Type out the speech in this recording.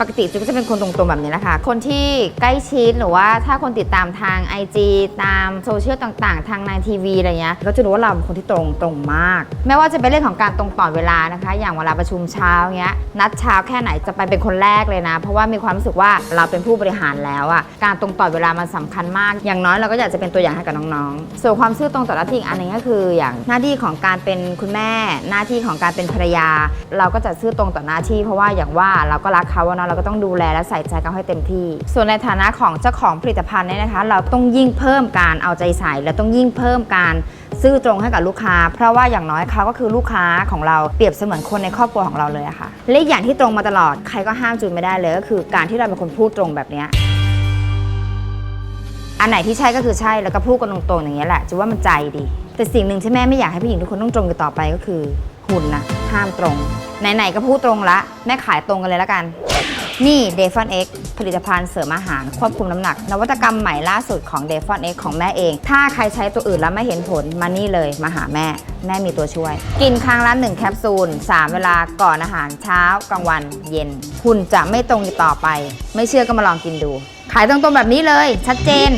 ปกติจุ๊กก็จะเป็นคนตรงๆแบบนี้แหละคะ คนที่ใกล้ชิดหรือว่าถ้าคนติดตามทาง IG ตามโซเชียลต่างๆ ทางในทีวีอะไรเงี้ยก็จะรู้ว่าเราเป็นคนที่ตรงตรงมาก ไม่ว่าจะเป็นเรื่องของการตรงต่อเวลานะคะ อย่างเวลาประชุมเช้าเงี้ยนัดเช้าแค่ไหนจะไปเป็นคนแรกเลยนะ เพราะว่ามีความรู้สึกว่าเราเป็นผู้บริหารแล้วอะการตรงต่อเวลามันสำคัญมาก อย่างน้อยเราก็อยากจะเป็นตัวอย่างให้กับน้องๆ ส่วนความซื่อตรงต่อหน้าที่อันนึงก็คือ อย่างหน้าที่ของการเป็นคุณแม่ หน้าที่ของการเป็นภรรยา เราก็จะซื่อตรงต่อหน้าที่ เพราะว่าอย่างว่าเราก็รักเขาอะเนาะเราก็ต้องดูแลและใส่ใจเขาให้เต็มที่ ส่วนในฐานะของเจ้าของผลิตภัณฑ์เนี่ยนะคะ เราต้องยิ่งเพิ่มการเอาใจใส่ และต้องยิ่งเพิ่มการซื่อตรงให้กับลูกค้า เพราะว่าอย่างน้อยเขาก็คือลูกค้าของเราเปรียบเสมือนคนในครอบครัวของเราเลยอะค่ะและอย่างที่ตรงมาตลอดใครก็ห้ามจูนไม่ได้เลยก็คือ การที่เราเป็นคนพูดตรงแบบนี้อันไหนที่ใช่ก็คือใช่แล้วก็พูดกันตรงๆอย่างเงี้ยแหละจูว่ามันใจดี แต่สิ่งหนึ่งที่แม่ไม่อยากให้ผู้หญิงทุกคนต้องตรงกันต่อไปก็คือหุ่นนะห้ามตรง ไหนๆก็พูดตรงละ แม่ขายตรงกันเลยละกัน นี่ d e f o n X ผลิตภัณฑ์เสริมอาหาร ควบคุมน้ำหนัก นวัตกรรมใหม่ล่าสุดของ d e f o n X ของแม่เอง ถ้าใครใช้ตัวอื่นแล้วไม่เห็นผลมานี่เลยมาหาแม่ แม่มีตัวช่วย กินครั้งละ1แคปซูล 3 เวลาก่อนอาหารเช้ากลางวัน เย็น คุณจะไม่ตรงต่อไป ไม่เชื่อก็มาลองกินดู ขายตรงๆแบบนี้เลย ชัดเจน